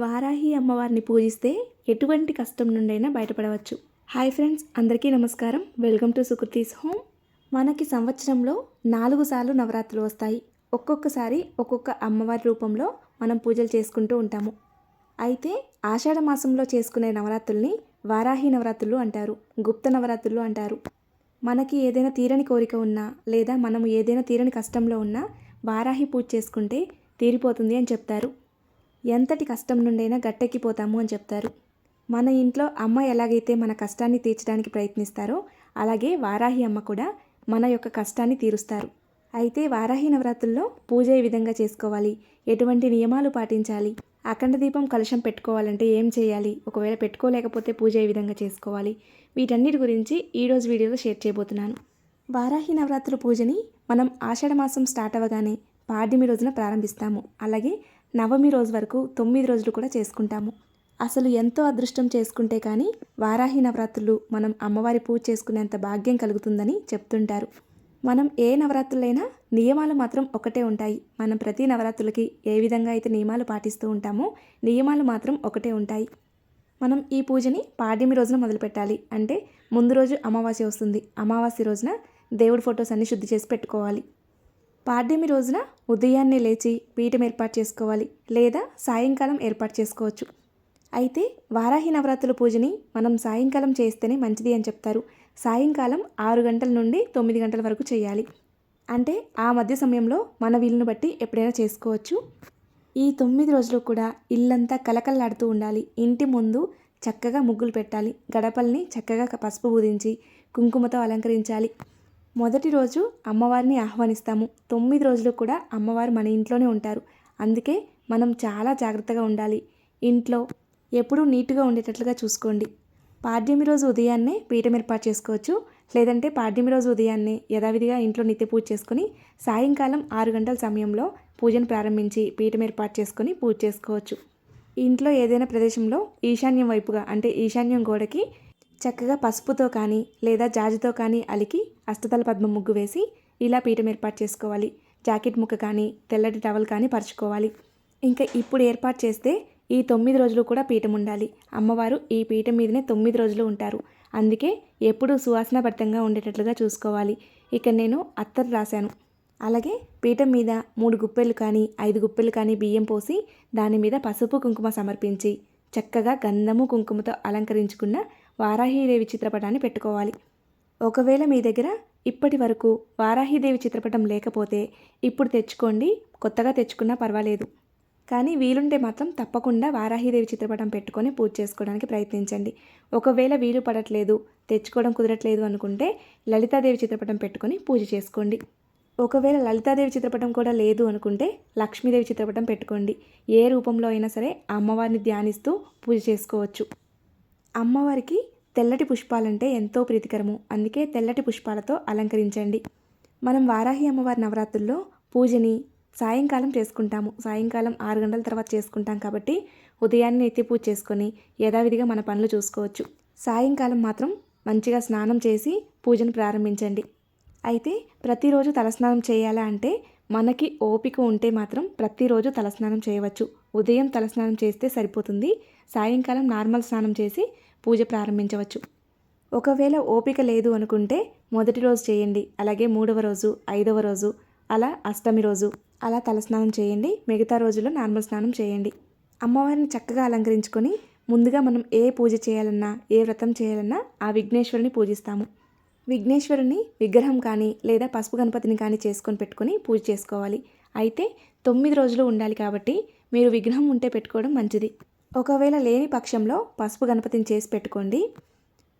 వారాహి అమ్మవారిని పూజిస్తే ఎటువంటి కష్టం నుండైనా బయటపడవచ్చు. హాయ్ ఫ్రెండ్స్ అందరికీ నమస్కారం. Welcome to Sukruthi's home. మనకి సంవత్సరంలో నాలుగు సార్లు నవరాత్రులు వస్తాయి. ఒక్కొక్కసారి ఒక్కొక్క అమ్మవారి రూపంలో మనం పూజలు చేసుకుంటూ ఉంటాము. అయితే ఆషాఢ మాసంలో చేసుకునే నవరాత్రుల్ని వారాహి నవరాత్రులు అంటారు గుప్త నవరాత్రులు అంటారు. మనకి ఏదైనా తీరని కోరిక ఉన్నా లేదా మనం ఏదైనా తీరని కష్టంలో ఉన్నా వారాహి పూజ చేసుకుంటే తీరిపోతుంది అని చెప్తారు. ఎంతటి కష్టం నుండైనా గట్టెక్కిపోతాము అని చెప్తారు. మన ఇంట్లో అమ్మ ఎలాగైతే మన కష్టాన్ని తీర్చడానికి ప్రయత్నిస్తారో అలాగే వారాహి అమ్మ కూడా మన యొక్క కష్టాన్ని తీరుస్తారు. అయితే వారాహి నవరాత్రుల్లో పూజ ఏ విధంగా చేసుకోవాలి? ఎటువంటి నియమాలు పాటించాలి? అఖండ దీపం కలశం పెట్టుకోవాలంటే ఏం చేయాలి? ఒకవేళ పెట్టుకోలేకపోతే పూజ ఏ విధంగా చేసుకోవాలి? వీటన్నిటి గురించి ఈరోజు వీడియోలో షేర్ చేయబోతున్నాను. వారాహి నవరాత్రుల పూజని మనం ఆషాఢమాసం స్టార్ట్ అవ్వగానే పాడ్యమి రోజున ప్రారంభిస్తాము. అలాగే నవమి రోజు వరకు తొమ్మిది రోజులు కూడా చేసుకుంటాము. అసలు ఎంతో అదృష్టం చేసుకుంటే కానీ వారాహి నవరాత్రులు మనం అమ్మవారి పూజ చేసుకునేంత భాగ్యం కలుగుతుందని చెప్తుంటారు. మనం ఏ నవరాత్రులైనా నియమాలు మాత్రం ఒకటే ఉంటాయి. మనం ప్రతి నవరాత్రులకి ఏ విధంగా అయితే నియమాలు పాటిస్తూ ఉంటామో నియమాలు మాత్రం ఒకటే ఉంటాయి. మనం ఈ పూజని పాడ్యమి రోజున మొదలుపెట్టాలి అంటే ముందు రోజు అమావాస్య వస్తుంది. అమావాస్య రోజున దేవుడి ఫొటోస్ అన్ని శుద్ధి చేసి పెట్టుకోవాలి. పాడ్యమి రోజున ఉదయాన్నే లేచి పీఠం ఏర్పాటు చేసుకోవాలి లేదా సాయంకాలం ఏర్పాటు చేసుకోవచ్చు. అయితే వారాహి నవరాత్రుల పూజని మనం సాయంకాలం చేస్తేనే మంచిది అని చెప్తారు. సాయంకాలం ఆరు గంటల నుండి తొమ్మిది గంటల వరకు చేయాలి. అంటే ఆ మధ్య సమయంలో మన వీలును బట్టి ఎప్పుడైనా చేసుకోవచ్చు. ఈ తొమ్మిది రోజులు కూడా ఇల్లంతా కలకల్లాడుతూ ఉండాలి. ఇంటి ముందు చక్కగా ముగ్గులు పెట్టాలి. గడపల్ని చక్కగా పసుపు పూజించి కుంకుమతో అలంకరించాలి. మొదటి రోజు అమ్మవారిని ఆహ్వానిస్తాము. తొమ్మిది రోజులు కూడా అమ్మవారు మన ఇంట్లోనే ఉంటారు. అందుకే మనం చాలా జాగ్రత్తగా ఉండాలి. ఇంట్లో ఎప్పుడూ నీట్గా ఉండేటట్లుగా చూసుకోండి. పాడ్యమి రోజు ఉదయాన్నే పీఠం ఏర్పాటు చేసుకోవచ్చు. లేదంటే పాడ్యమి రోజు ఉదయాన్నే యథావిధిగా ఇంట్లో నిత్య పూజ చేసుకుని సాయంకాలం ఆరు గంటల సమయంలో పూజను ప్రారంభించి పీఠం ఏర్పాటు చేసుకొని పూజ చేసుకోవచ్చు. ఇంట్లో ఏదైనా ప్రదేశంలో ఈశాన్యం వైపుగా అంటే ఈశాన్యం గోడకి చక్కగా పసుపుతో కానీ లేదా జాజితో కానీ అలికి అష్టతల పద్మ ముగ్గు వేసి ఇలా పీఠం ఏర్పాటు చేసుకోవాలి. జాకెట్ ముక్క కానీ తెల్లటి టవల్ కానీ పరుచుకోవాలి. ఇంకా ఇప్పుడు ఏర్పాటు చేస్తే ఈ తొమ్మిది రోజులు కూడా పీఠం ఉండాలి. అమ్మవారు ఈ పీఠం మీదనే తొమ్మిది రోజులు ఉంటారు. అందుకే ఎప్పుడూ సువాసనభరితంగా ఉండేటట్లుగా చూసుకోవాలి. ఇక్కడ నేను అత్తరు రాశాను. అలాగే పీఠం మీద మూడు గుప్పెలు కానీ ఐదు గుప్పెలు కానీ బియ్యం పోసి దాని మీద పసుపు కుంకుమ సమర్పించి చక్కగా గంధము కుంకుమతో అలంకరించుకున్న వారాహీదేవి చిత్రపటాన్ని పెట్టుకోవాలి. ఒకవేళ మీ దగ్గర ఇప్పటి వరకు వారాహీదేవి చిత్రపటం లేకపోతే ఇప్పుడు తెచ్చుకోండి కొత్తగా తెచ్చుకున్నా పర్వాలేదు. కానీ వీలుంటే మాత్రం తప్పకుండా వారాహిదేవి చిత్రపటం పెట్టుకొని పూజ చేసుకోవడానికి ప్రయత్నించండి. ఒకవేళ వీలు పడట్లేదు తెచ్చుకోవడం కుదరట్లేదు అనుకుంటే లలితాదేవి చిత్రపటం పెట్టుకొని పూజ చేసుకోండి. ఒకవేళ లలితాదేవి చిత్రపటం కూడా లేదు అనుకుంటే లక్ష్మీదేవి చిత్రపటం పెట్టుకోండి. ఏ రూపంలో అయినా సరే అమ్మవారిని ధ్యానిస్తూ పూజ చేసుకోవచ్చు. అమ్మవారికి తెల్లటి పుష్పాలంటే ఎంతో ప్రీతికరము. అందుకే తెల్లటి పుష్పాలతో అలంకరించండి. మనం వారాహి అమ్మవారి నవరాత్రుల్లో పూజని సాయంకాలం చేసుకుంటాము. సాయంకాలం ఆరు గంటల తర్వాత చేసుకుంటాం కాబట్టి ఉదయాన్నే ఎత్తి పూజ చేసుకొని యథావిధిగా మన పనులు చూసుకోవచ్చు. సాయంకాలం మాత్రం మంచిగా స్నానం చేసి పూజను ప్రారంభించండి. అయితే ప్రతిరోజు తలస్నానం చేయాలా అంటే మనకి ఓపిక ఉంటే మాత్రం ప్రతిరోజు తలస్నానం చేయవచ్చు. ఉదయం తలస్నానం చేస్తే సరిపోతుంది. సాయంకాలం నార్మల్ స్నానం చేసి పూజ ప్రారంభించవచ్చు. ఒకవేళ ఓపిక లేదు అనుకుంటే మొదటి రోజు చేయండి. అలాగే మూడవ రోజు ఐదవ రోజు అలా అష్టమి రోజు అలా తలస్నానం చేయండి. మిగతా రోజుల్లో నార్మల్ స్నానం చేయండి. అమ్మవారిని చక్కగా అలంకరించుకొని ముందుగా మనం ఏ పూజ చేయాలన్నా ఏ వ్రతం చేయాలన్నా ఆ విఘ్నేశ్వరుని పూజిస్తాము. విఘ్నేశ్వరుని విగ్రహం కానీ లేదా పసుపు గణపతిని కానీ చేసుకొని పెట్టుకొని పూజ చేసుకోవాలి. అయితే తొమ్మిది రోజులు ఉండాలి కాబట్టి మీరు విగ్రహం ఉంటే పెట్టుకోవడం మంచిది. ఒకవేళ లేని పక్షంలో పసుపు గణపతిని చేసి పెట్టుకోండి.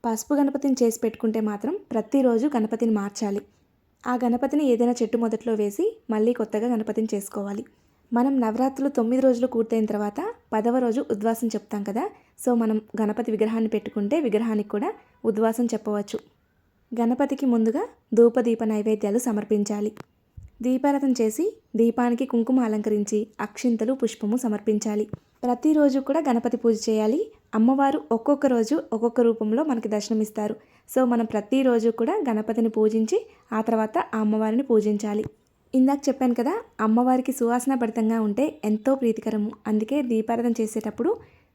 పసుపు గణపతిని చేసి పెట్టుకుంటే మాత్రం ప్రతిరోజు గణపతిని మార్చాలి. ఆ గణపతిని ఏదైనా చెట్టు మొదట్లో వేసి మళ్ళీ కొత్తగా గణపతిని చేసుకోవాలి. మనం నవరాత్రులు తొమ్మిది రోజులు పూర్తయిన తర్వాత పదవ రోజు ఉద్వాసం చెప్తాం కదా. సో మనం గణపతి విగ్రహాన్ని పెట్టుకుంటే విగ్రహానికి కూడా ఉద్వాసం చెప్పవచ్చు. గణపతికి ముందుగా ధూపదీప నైవేద్యాలు సమర్పించాలి. దీపారతం చేసి దీపానికి కుంకుమ అలంకరించి అక్షింతలు పుష్పము సమర్పించాలి. ప్రతిరోజు కూడా గణపతి పూజ చేయాలి. అమ్మవారు ఒక్కొక్క రోజు ఒక్కొక్క రూపంలో మనకి దర్శనమిస్తారు. సో మనం ప్రతిరోజు కూడా గణపతిని పూజించి ఆ తర్వాత ఆ అమ్మవారిని పూజించాలి. ఇందాక చెప్పాను కదా అమ్మవారికి సువాసన భరితంగా ఉంటే ఎంతో ప్రీతికరము. అందుకే దీపారాధన చేసేటప్పుడు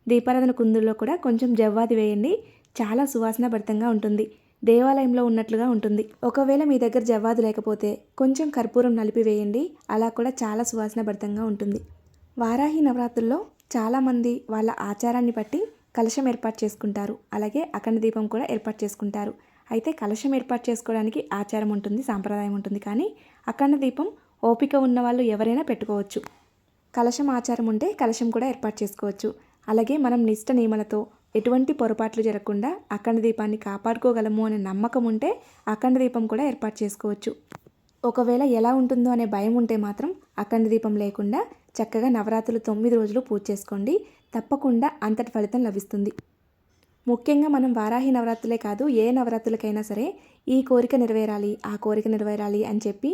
దీపారాధన కుందుల్లో కూడా కొంచెం జవ్వాది వేయండి. చాలా సువాసన భరితంగా ఉంటుంది. దేవాలయంలో ఉన్నట్లుగా ఉంటుంది. ఒకవేళ మీ దగ్గర జవ్వాదు లేకపోతే కొంచెం కర్పూరం నలిపి వేయండి అలా కూడా చాలా సువాసనభరితంగా ఉంటుంది. వారాహి నవరాత్రుల్లో చాలామంది వాళ్ళ ఆచారాన్ని బట్టి కలశం ఏర్పాటు చేసుకుంటారు. అలాగే అఖండ దీపం కూడా ఏర్పాటు చేసుకుంటారు. అయితే కలశం ఏర్పాటు చేసుకోవడానికి ఆచారం ఉంటుంది సాంప్రదాయం ఉంటుంది. కానీ అఖండ దీపం ఓపిక ఉన్న వాళ్ళు ఎవరైనా పెట్టుకోవచ్చు. కలశం ఆచారం ఉంటే కలశం కూడా ఏర్పాటు చేసుకోవచ్చు. అలాగే మనం నిష్ట నియమలతో ఎటువంటి పొరపాట్లు జరగకుండా అఖండ దీపాన్ని కాపాడుకోగలము అనే నమ్మకం ఉంటే అఖండ దీపం కూడా ఏర్పాటు చేసుకోవచ్చు. ఒకవేళ ఎలా ఉంటుందో అనే భయం ఉంటే మాత్రం అఖండ దీపం లేకుండా చక్కగా నవరాత్రులు తొమ్మిది రోజులు పూజ చేసుకోండి. తప్పకుండా అంతటి ఫలితం లభిస్తుంది. ముఖ్యంగా మనం వారాహి నవరాత్రులే కాదు ఏ నవరాత్రులకైనా సరే ఈ కోరిక నెరవేరాలి ఆ కోరిక నెరవేరాలి అని చెప్పి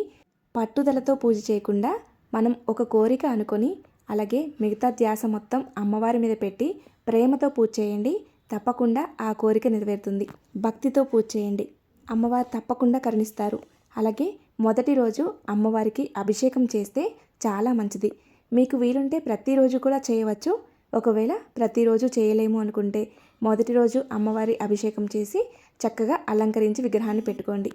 పట్టుదలతో పూజ చేయకుండా మనం ఒక కోరిక అనుకొని అలాగే మిగతా ధ్యాస మొత్తం అమ్మవారి మీద పెట్టి ప్రేమతో పూజ చేయండి తప్పకుండా ఆ కోరిక నెరవేరుతుంది. భక్తితో పూజ చేయండి. అమ్మవారు తప్పకుండా కరుణిస్తారు. అలాగే మొదటి రోజు అమ్మవారికి అభిషేకం చేస్తే చాలా మంచిది. మీకు వీలుంటే ప్రతిరోజు కూడా చేయవచ్చు. ఒకవేళ ప్రతిరోజు చేయలేము అనుకుంటే మొదటి రోజు అమ్మవారి అభిషేకం చేసి చక్కగా అలంకరించి విగ్రహాన్ని పెట్టుకోండి.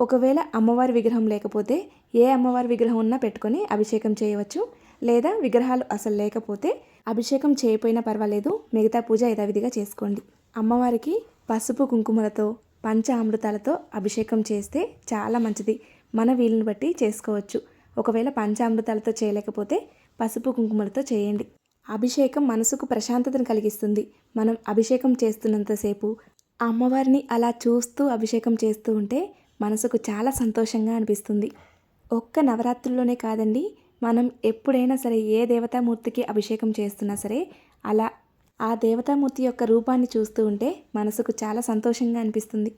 ఒకవేళ అమ్మవారి విగ్రహం లేకపోతే ఏ అమ్మవారి విగ్రహం ఉన్నా పెట్టుకొని అభిషేకం చేయవచ్చు. లేదా విగ్రహాలు అసలు లేకపోతే అభిషేకం చేయకపోయినా పర్వాలేదు. మిగతా పూజ యథావిధిగా చేసుకోండి. అమ్మవారికి పసుపు కుంకుమలతో పంచ అమృతాలతో అభిషేకం చేస్తే చాలా మంచిది. మన వీలుని బట్టి చేసుకోవచ్చు. ఒకవేళ పంచామృతాలతో చేయలేకపోతే పసుపు కుంకుమలతో చేయండి. అభిషేకం మనసుకు ప్రశాంతతను కలిగిస్తుంది. మనం అభిషేకం చేస్తున్నంతసేపు అమ్మవారిని అలా చూస్తూ అభిషేకం చేస్తూ ఉంటే మనసుకు చాలా సంతోషంగా అనిపిస్తుంది. ఒక్క నవరాత్రుల్లోనే కాదండి మనం ఎప్పుడైనా సరే ఏ దేవతామూర్తికి అభిషేకం చేస్తున్నా సరే అలా ఆ దేవతామూర్తి యొక్క రూపాన్ని చూస్తూ ఉంటే మనసుకు చాలా సంతోషంగా అనిపిస్తుంది.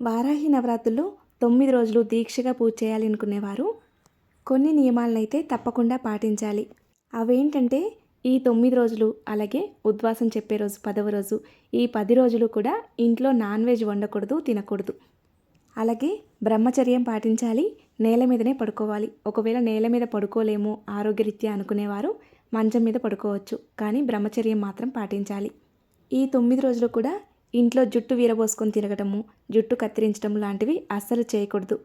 వారాహి నవరాత్రులు తొమ్మిది రోజులు దీక్షగా పూజ చేయాలి అనుకునేవారు. కొన్ని నియమాలనైతే తప్పకుండా పాటించాలి. అవేంటంటే ఈ తొమ్మిది రోజులు అలాగే ఉద్వాసం చెప్పే రోజు పదవ రోజు ఈ పది రోజులు కూడా ఇంట్లో నాన్ వెజ్ వండకూడదు తినకూడదు. అలాగే బ్రహ్మచర్యం పాటించాలి నేల మీదనే పడుకోవాలి. ఒకవేళ నేల మీద పడుకోలేము ఆరోగ్యరీత్యా అనుకునేవారు మంచం మీద పడుకోవచ్చు కానీ బ్రహ్మచర్యం మాత్రం పాటించాలి. ఈ తొమ్మిది రోజులు కూడా ఇంట్లో జుట్టు వీరబోసుకొని తిరగటము జుట్టు కత్తిరించడం లాంటివి అస్సలు చేయకూడదు.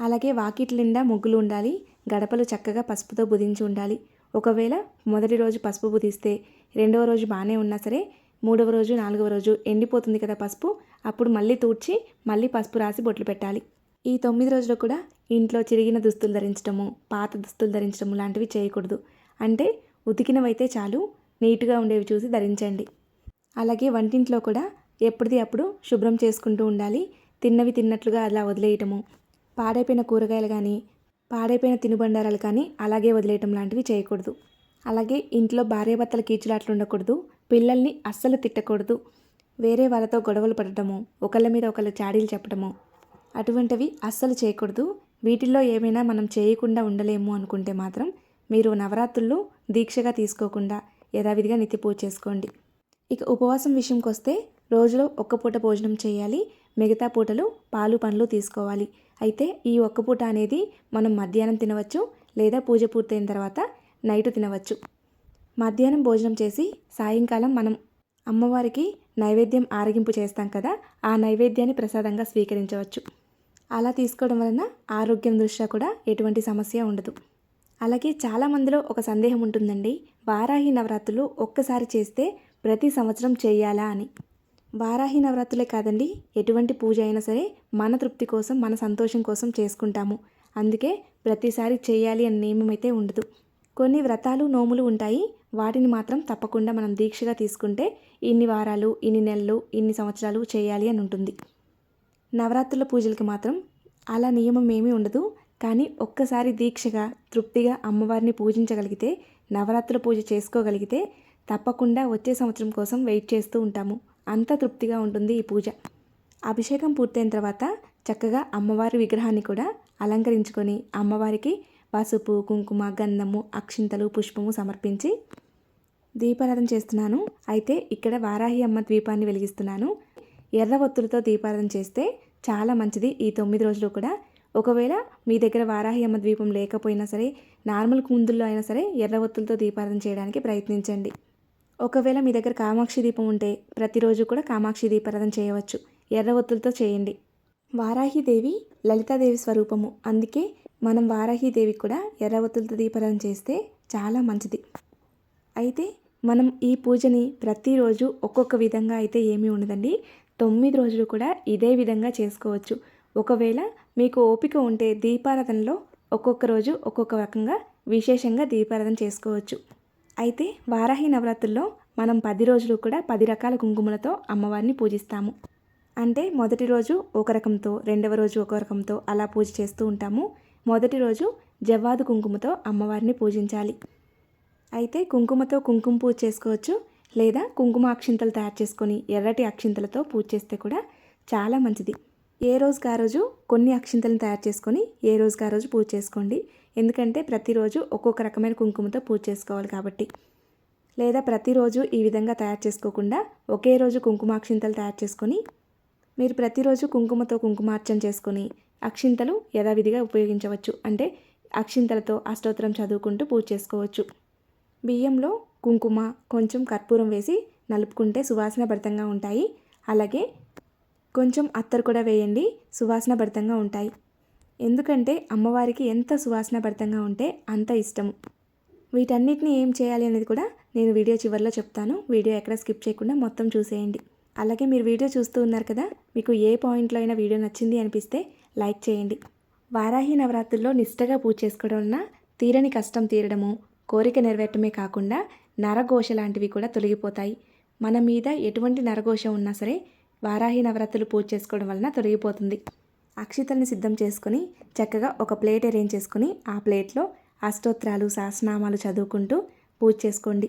అలాగే వాకిట్ల నిండా ముగ్గులు ఉండాలి గడపలు చక్కగా పసుపుతో బుదించి ఉండాలి. ఒకవేళ మొదటి రోజు పసుపు బుదిస్తే రెండవ రోజు బాగానే ఉన్నా సరే మూడవ రోజు నాలుగవ రోజు ఎండిపోతుంది కదా పసుపు. అప్పుడు మళ్ళీ తూడ్చి మళ్ళీ పసుపు రాసి బొట్లు పెట్టాలి. ఈ తొమ్మిది రోజులు కూడా ఇంట్లో చిరిగిన దుస్తులు ధరించడము పాత దుస్తులు ధరించడము లాంటివి చేయకూడదు. అంటే ఉతికినవైతే చాలు నీట్గా ఉండేవి చూసి ధరించండి. అలాగే వంటింట్లో కూడా ఎప్పటిది అప్పుడు శుభ్రం చేసుకుంటూ ఉండాలి. తిన్నవి తిన్నట్లుగా అలా వదిలేయటము. పాడైపోయిన కూరగాయలు కానీ పాడైపోయిన తినుబండారాలు కానీ అలాగే వదిలేయటం లాంటివి చేయకూడదు. అలాగే ఇంట్లో భార్యాభర్తల కీచులాట్లు ఉండకూడదు. పిల్లల్ని అస్సలు తిట్టకూడదు. వేరే వాళ్ళతో గొడవలు పడటము ఒకళ్ళ మీద ఒకళ్ళు చాడీలు చెప్పడము అటువంటివి అస్సలు చేయకూడదు. వీటిల్లో ఏమైనా మనం చేయకుండా ఉండలేము అనుకుంటే మాత్రం మీరు నవరాత్రుల్లో దీక్షగా తీసుకోకుండా యథావిధిగా నిత్య పూజ చేసుకోండి. ఇక ఉపవాసం విషయంకి వస్తే రోజులో ఒక్క పూట భోజనం చేయాలి. మిగతా పూటలు పాలు పండ్లు తీసుకోవాలి. అయితే ఈ ఒక్క పూట అనేది మనం మధ్యాహ్నం తినవచ్చు లేదా పూజ పూర్తయిన తర్వాత నైట్ తినవచ్చు. మధ్యాహ్నం భోజనం చేసి సాయంకాలం మనం అమ్మవారికి నైవేద్యం ఆరగింపు చేస్తాం కదా ఆ నైవేద్యాన్ని ప్రసాదంగా స్వీకరించవచ్చు. అలా తీసుకోవడం వలన ఆరోగ్యం దృష్ట్యా కూడా ఎటువంటి సమస్య ఉండదు. అలాగే చాలామందిలో ఒక సందేహం ఉంటుందండి వారాహి నవరాత్రులు ఒక్కసారి చేస్తే ప్రతి సంవత్సరం చేయాలా అని. వారాహి నవరాత్రులే కాదండి ఎటువంటి పూజ అయినా సరే మన తృప్తి కోసం మన సంతోషం కోసం చేసుకుంటాము. అందుకే ప్రతిసారి చేయాలి అనే నియమం అయితే ఉండదు. కొన్ని వ్రతాలు నోములు ఉంటాయి. వాటిని మాత్రం తప్పకుండా మనం దీక్షగా తీసుకుంటే ఇన్ని వారాలు ఇన్ని నెలలు ఇన్ని సంవత్సరాలు చేయాలి అని ఉంటుంది. నవరాత్రుల పూజలకి మాత్రం అలా నియమం ఏమీ ఉండదు. కానీ ఒక్కసారి దీక్షగా తృప్తిగా అమ్మవారిని పూజించగలిగితే నవరాత్రుల పూజ చేసుకోగలిగితే తప్పకుండా వచ్చే సంవత్సరం కోసం వెయిట్ చేస్తూ ఉంటాము. అంత తృప్తిగా ఉంటుంది ఈ పూజ. అభిషేకం పూర్తయిన తర్వాత చక్కగా అమ్మవారి విగ్రహాన్ని కూడా అలంకరించుకొని అమ్మవారికి పసుపు కుంకుమ గంధము అక్షింతలు పుష్పము సమర్పించి దీపారాధన చేస్తున్నాను. అయితే ఇక్కడ వారాహి అమ్మ ద్వీపాన్ని వెలిగిస్తున్నాను. ఎర్ర ఒత్తులతో దీపారాధన చేస్తే చాలా మంచిది. ఈ తొమ్మిది రోజులు కూడా ఒకవేళ మీ దగ్గర వారాహి అమ్మ ద్వీపం లేకపోయినా సరే నార్మల్ కుందుల్లో అయినా సరే ఎర్ర ఒత్తులతో దీపారాధన చేయడానికి ప్రయత్నించండి. ఒకవేళ మీ దగ్గర కామాక్షి దీపం ఉంటే ప్రతిరోజు కూడా కామాక్షి దీపారాధన చేయవచ్చు. ఎర్ర ఒత్తులతో చేయండి. వారాహిదేవి లలితాదేవి స్వరూపము. అందుకే మనం వారాహిదేవికి కూడా ఎర్ర ఒత్తులతో దీపారాధన చేస్తే చాలా మంచిది. అయితే మనం ఈ పూజని ప్రతిరోజు ఒక్కొక్క విధంగా అయితే ఏమీ ఉండదండి. తొమ్మిది రోజులు కూడా ఇదే విధంగా చేసుకోవచ్చు. ఒకవేళ మీకు ఓపిక ఉంటే దీపారాధనలో ఒక్కొక్క రోజు ఒక్కొక్క రకంగా విశేషంగా దీపారాధన చేసుకోవచ్చు. అయితే వారాహి నవరాత్రుల్లో మనం పది రోజులు కూడా పది రకాల కుంకుమలతో అమ్మవారిని పూజిస్తాము. అంటే మొదటి రోజు ఒక రకంతో రెండవ రోజు ఒక రకంతో అలా పూజ చేస్తూ ఉంటాము. మొదటి రోజు జవ్వాదు కుంకుమతో అమ్మవారిని పూజించాలి. అయితే కుంకుమతో కుంకుమ పూజ చేసుకోవచ్చు లేదా కుంకుమ అక్షింతలు తయారు చేసుకొని ఎర్రటి అక్షింతలతో పూజ చేస్తే కూడా చాలా మంచిది. ఏ రోజుకి ఆ రోజు కొన్ని అక్షింతలను తయారు చేసుకొని ఏ రోజుకి ఆ రోజు పూజ చేసుకోండి. ఎందుకంటే ప్రతిరోజు ఒక్కొక్క రకమైన కుంకుమతో పూజ చేసుకోవాలి కాబట్టి. లేదా ప్రతిరోజు ఈ విధంగా తయారు చేసుకోకుండా ఒకే రోజు కుంకుమాక్షింతలు తయారు చేసుకొని మీరు ప్రతిరోజు కుంకుమతో కుంకుమార్చన చేసుకొని అక్షింతలు యథావిధిగా ఉపయోగించవచ్చు. అంటే అక్షింతలతో అష్టోత్తరం చదువుకుంటూ పూజ చేసుకోవచ్చు. బియ్యంలో కుంకుమ కొంచెం కర్పూరం వేసి నలుపుకుంటే సువాసన భరితంగా ఉంటాయి. అలాగే కొంచెం అత్తరు కూడా వేయండి సువాసన భరితంగా ఉంటాయి. ఎందుకంటే అమ్మవారికి ఎంత సువాసన భరితంగా ఉంటే అంత ఇష్టము వీటన్నిటిని ఏం చేయాలి అనేది కూడా నేను వీడియో చివరిలో చెప్తాను. వీడియో ఎక్కడ స్కిప్ చేయకుండా మొత్తం చూసేయండి. అలాగే మీరు వీడియో చూస్తూ ఉన్నారు కదా మీకు ఏ పాయింట్లో అయినా వీడియో నచ్చింది అనిపిస్తే లైక్ చేయండి. వారాహి నవరాత్రుల్లో నిష్టగా పూజ చేసుకోవడం వలన తీరని కష్టం తీరడము కోరిక నెరవేరటమే కాకుండా నరఘోష లాంటివి కూడా తొలగిపోతాయి. మన మీద ఎటువంటి నరఘోష ఉన్నా సరే వారాహి నవరాత్రులు పూజ చేసుకోవడం వలన తొలగిపోతుంది. అక్షితల్ని సిద్ధం చేసుకుని చక్కగా ఒక ప్లేట్ అరేంజ్ చేసుకుని ఆ ప్లేట్లో అష్టోత్తరాలు శాసనామాలు చదువుకుంటూ పూజ చేసుకోండి.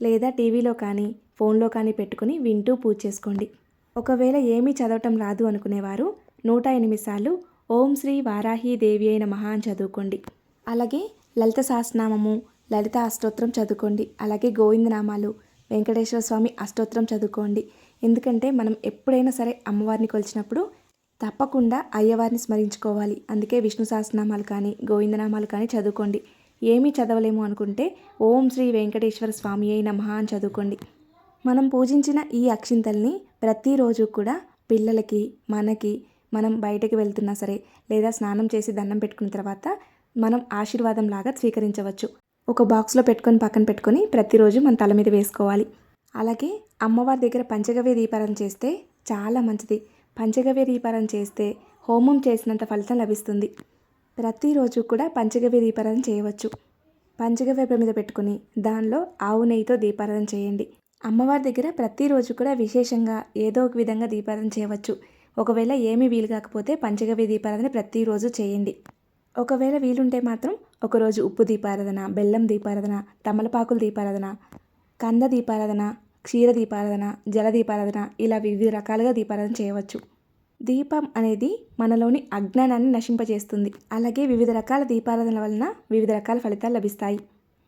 లేదా టీవీలో కానీ ఫోన్లో కానీ పెట్టుకుని వింటూ పూజ చేసుకోండి. ఒకవేళ ఏమీ చదవటం రాదు అనుకునేవారు నూట ఎనిమిది సార్లు ఓం శ్రీ వారాహి దేవి అయిన మహా అని చదువుకోండి. అలాగే లలిత సహస్రనామము లలిత అష్టోత్తరం చదువుకోండి. అలాగే గోవిందనామాలు వెంకటేశ్వర స్వామి అష్టోత్తరం చదువుకోండి. ఎందుకంటే మనం ఎప్పుడైనా సరే అమ్మవారిని కొలిచినప్పుడు తప్పకుండా అయ్యవారిని స్మరించుకోవాలి. అందుకే విష్ణు సహస్రనామాలు కానీ గోవిందనామాలు కానీ చదువుకోండి. ఏమీ చదవలేము అనుకుంటే ఓం శ్రీ వెంకటేశ్వర స్వామి అయిన మహా అని చదువుకోండి. మనం పూజించిన ఈ అక్షింతల్ని ప్రతిరోజు కూడా పిల్లలకి మనకి మనం బయటకు వెళ్తున్నా సరే లేదా స్నానం చేసి దండం పెట్టుకున్న తర్వాత మనం ఆశీర్వాదం లాగా స్వీకరించవచ్చు. ఒక బాక్స్లో పెట్టుకొని పక్కన పెట్టుకొని ప్రతిరోజు మన తల మీద వేసుకోవాలి. అలాగే అమ్మవారి దగ్గర పంచగవ్య దీపారం చేస్తే చాలా మంచిది. పంచగవ్య దీపారం చేస్తే హోమం చేసినంత ఫలితం లభిస్తుంది. ప్రతిరోజు కూడా పంచగవ్య దీపారం చేయవచ్చు. పంచగవ్య మీద పెట్టుకుని దానిలో ఆవు నెయ్యితో దీపారాధన చేయండి. అమ్మవారి దగ్గర ప్రతిరోజు కూడా విశేషంగా ఏదో ఒక విధంగా దీపారాధన చేయవచ్చు. ఒకవేళ ఏమీ వీలు కాకపోతే పంచగవ్య దీపారాధన ప్రతిరోజు చేయండి. ఒకవేళ వీలుంటే మాత్రం ఒకరోజు ఉప్పు దీపారాధన బెల్లం దీపారాధన తమలపాకుల దీపారాధన కంద దీపారాధన క్షీర దీపారాధన జల దీపారాధన ఇలా వివిధ రకాలుగా దీపారాధన చేయవచ్చు. దీపం అనేది మనలోని అజ్ఞానాన్ని నశింపజేస్తుంది. అలాగే వివిధ రకాల దీపారాధనల వలన వివిధ రకాల ఫలితాలు లభిస్తాయి.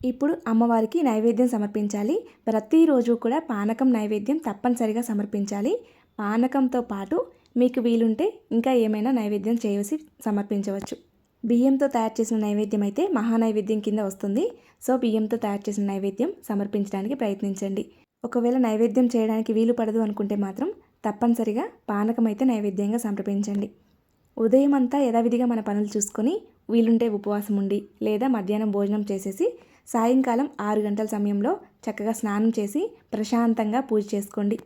ఇప్పుడు అమ్మవారికి నైవేద్యం సమర్పించాలి. ప్రతిరోజు కూడా పానకం నైవేద్యం తప్పనిసరిగా సమర్పించాలి. పానకంతో పాటు మీకు వీలుంటే ఇంకా ఏమైనా నైవేద్యం చేయవసి సమర్పించవచ్చు. బియ్యంతో తయారు చేసిన నైవేద్యం అయితే మహా నైవేద్యం కింద వస్తుంది. సో బియ్యంతో తయారు చేసిన నైవేద్యం సమర్పించడానికి ప్రయత్నించండి. ఒకవేళ నైవేద్యం చేయడానికి వీలు పడదు అనుకుంటే మాత్రం తప్పనిసరిగా పానకం అయితే నైవేద్యంగా సమర్పించండి. ఉదయం అంతా యథావిధిగా మన పనులు చూసుకొని వీలుంటే ఉపవాసం ఉండి లేదా మధ్యాహ్నం భోజనం చేసేసి సాయంకాలం ఆరు గంటల సమయంలో చక్కగా స్నానం చేసి ప్రశాంతంగా పూజ చేసుకోండి.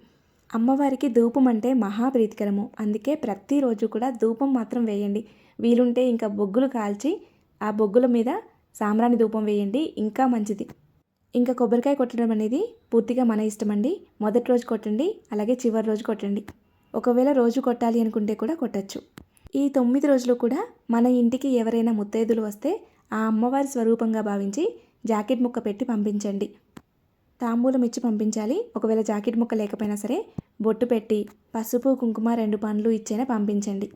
అమ్మవారికి ధూపం అంటే మహాప్రీతికరము అందుకే ప్రతిరోజు కూడా ధూపం మాత్రం వేయండి. వీలుంటే ఇంకా బొగ్గులు కాల్చి ఆ బొగ్గుల మీద సాంబ్రాణి ధూపం వేయండి. ఇంకా మంచిది. ఇంకా కొబ్బరికాయ కొట్టడం అనేది పూర్తిగా మన ఇష్టం అండి మొదటి రోజు కొట్టండి అలాగే చివరి రోజు కొట్టండి. ఒకవేళ రోజు కొట్టాలి అనుకుంటే కూడా కొట్టచ్చు. ఈ తొమ్మిది రోజులు కూడా మన ఇంటికి ఎవరైనా ముత్తైదులు వస్తే ఆ అమ్మవారి స్వరూపంగా భావించి జాకెట్ ముక్క పెట్టి పంపించండి. తాంబూలం ఇచ్చి పంపించాలి. ఒకవేళ జాకెట్ ముక్క లేకపోయినా సరే బొట్టు పెట్టి పసుపు కుంకుమ రెండు పండ్లు ఇచ్చైనా పంపించండి.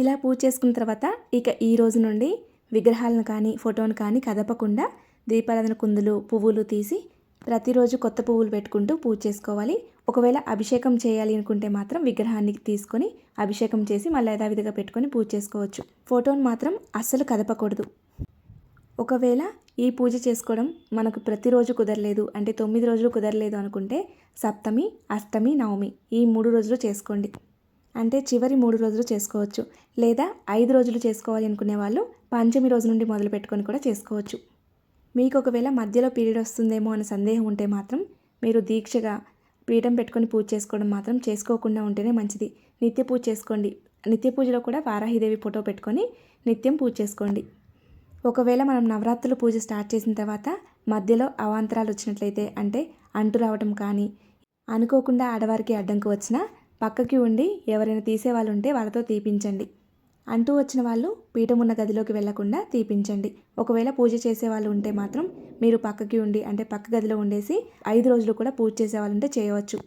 ఇలా పూజ చేసుకున్న తర్వాత ఇక ఈ రోజు నుండి విగ్రహాలను కానీ ఫోటోను కానీ కదపకుండా దీపారాధన కుందులు పువ్వులు తీసి ప్రతిరోజు కొత్త పువ్వులు పెట్టుకుంటూ పూజ చేసుకోవాలి. ఒకవేళ అభిషేకం చేయాలి అనుకుంటే మాత్రం విగ్రహాన్ని తీసుకొని అభిషేకం చేసి మళ్ళీ యథావిధిగా పెట్టుకొని పూజ చేసుకోవచ్చు. ఫోటోను మాత్రం అస్సలు కదపకూడదు. ఒకవేళ ఈ పూజ చేసుకోవడం మనకు ప్రతిరోజు కుదరలేదు. అంటే తొమ్మిది రోజులు కుదరలేదు అనుకుంటే సప్తమి అష్టమి నవమి ఈ మూడు రోజులు చేసుకోండి. అంటే చివరి మూడు రోజులు చేసుకోవచ్చు. లేదా ఐదు రోజులు చేసుకోవాలి అనుకునే వాళ్ళు పంచమి రోజు నుండి మొదలు పెట్టుకొని కూడా చేసుకోవచ్చు. మీకు ఒకవేళ మధ్యలో పీరియడ్ వస్తుందేమో అనే సందేహం ఉంటే మాత్రం మీరు దీక్షగా పీఠం పెట్టుకొని పూజ చేసుకోవడం మాత్రం చేసుకోకుండా ఉంటేనే మంచిది. నిత్య పూజ చేసుకోండి. నిత్య పూజలో కూడా వారాహిదేవి ఫోటో పెట్టుకొని నిత్యం పూజ చేసుకోండి. ఒకవేళ మనం నవరాత్రులు పూజ స్టార్ట్ చేసిన తర్వాత మధ్యలో అవాంతరాలు వచ్చినట్లయితే అంటే అంటు రావటం కానీ అనుకోకుండా ఆడవారికి అడ్డంకు వచ్చినా పక్కకి ఉండి ఎవరైనా తీసేవాళ్ళు ఉంటే వాళ్ళతో తీపించండి. అంటూ వచ్చిన వాళ్ళు పీఠం ఉన్న గదిలోకి వెళ్ళకుండా తీపించండి. ఒకవేళ పూజ చేసే వాళ్ళు ఉంటే మాత్రం మీరు పక్కకి ఉండి అంటే పక్క గదిలో ఉండేసి ఐదు రోజులు కూడా పూజ చేసే వాళ్ళు ఉంటే చేయవచ్చు.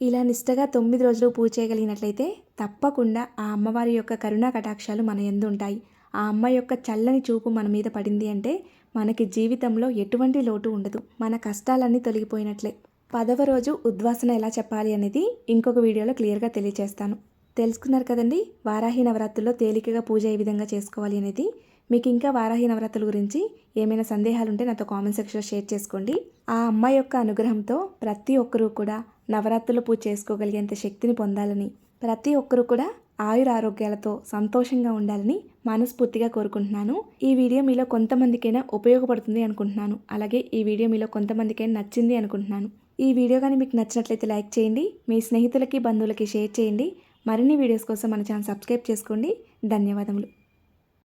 ఇలా నిష్టగా తొమ్మిది రోజులు పూజ చేయగలిగినట్లయితే తప్పకుండా ఆ అమ్మవారి యొక్క కరుణా కటాక్షాలు మన ఎందు ఉంటాయి. ఆ అమ్మాయి యొక్క చల్లని చూపు మన మీద పడింది అంటే మనకి జీవితంలో ఎటువంటి లోటు ఉండదు. మన కష్టాలన్నీ తొలగిపోయినట్లే. పదవ రోజు ఉద్వాసన ఎలా చెప్పాలి అనేది ఇంకొక వీడియోలో క్లియర్గా తెలియజేస్తాను తెలుసుకున్నారు కదండి? వారాహి నవరాత్రుల్లో తేలికగా పూజ ఏ విధంగా చేసుకోవాలి అనేది. మీకు ఇంకా వారాహి నవరాత్రుల గురించి ఏమైనా సందేహాలు ఉంటే నాతో కామెంట్ సెక్షన్లో షేర్ చేసుకోండి. ఆ అమ్మాయి యొక్క అనుగ్రహంతో ప్రతి ఒక్కరూ కూడా నవరాత్రులు పూజ చేసుకోగలిగేంత శక్తిని పొందాలని ప్రతి ఒక్కరూ కూడా ఆయుర ఆరోగ్యాలతో సంతోషంగా ఉండాలని మనస్ఫూర్తిగా కోరుకుంటున్నాను. ఈ వీడియో మీలో కొంతమందికైనా ఉపయోగపడుతుంది అనుకుంటున్నాను. అలాగే ఈ వీడియో మీలో కొంతమందికైనా నచ్చింది అనుకుంటున్నాను. ఈ వీడియో కానీ మీకు నచ్చినట్లయితే లైక్ చేయండి. మీ స్నేహితులకి బంధువులకి షేర్ చేయండి. మరిన్ని వీడియోస్ కోసం మన ఛానల్ సబ్స్క్రైబ్ చేసుకోండి. ధన్యవాదములు.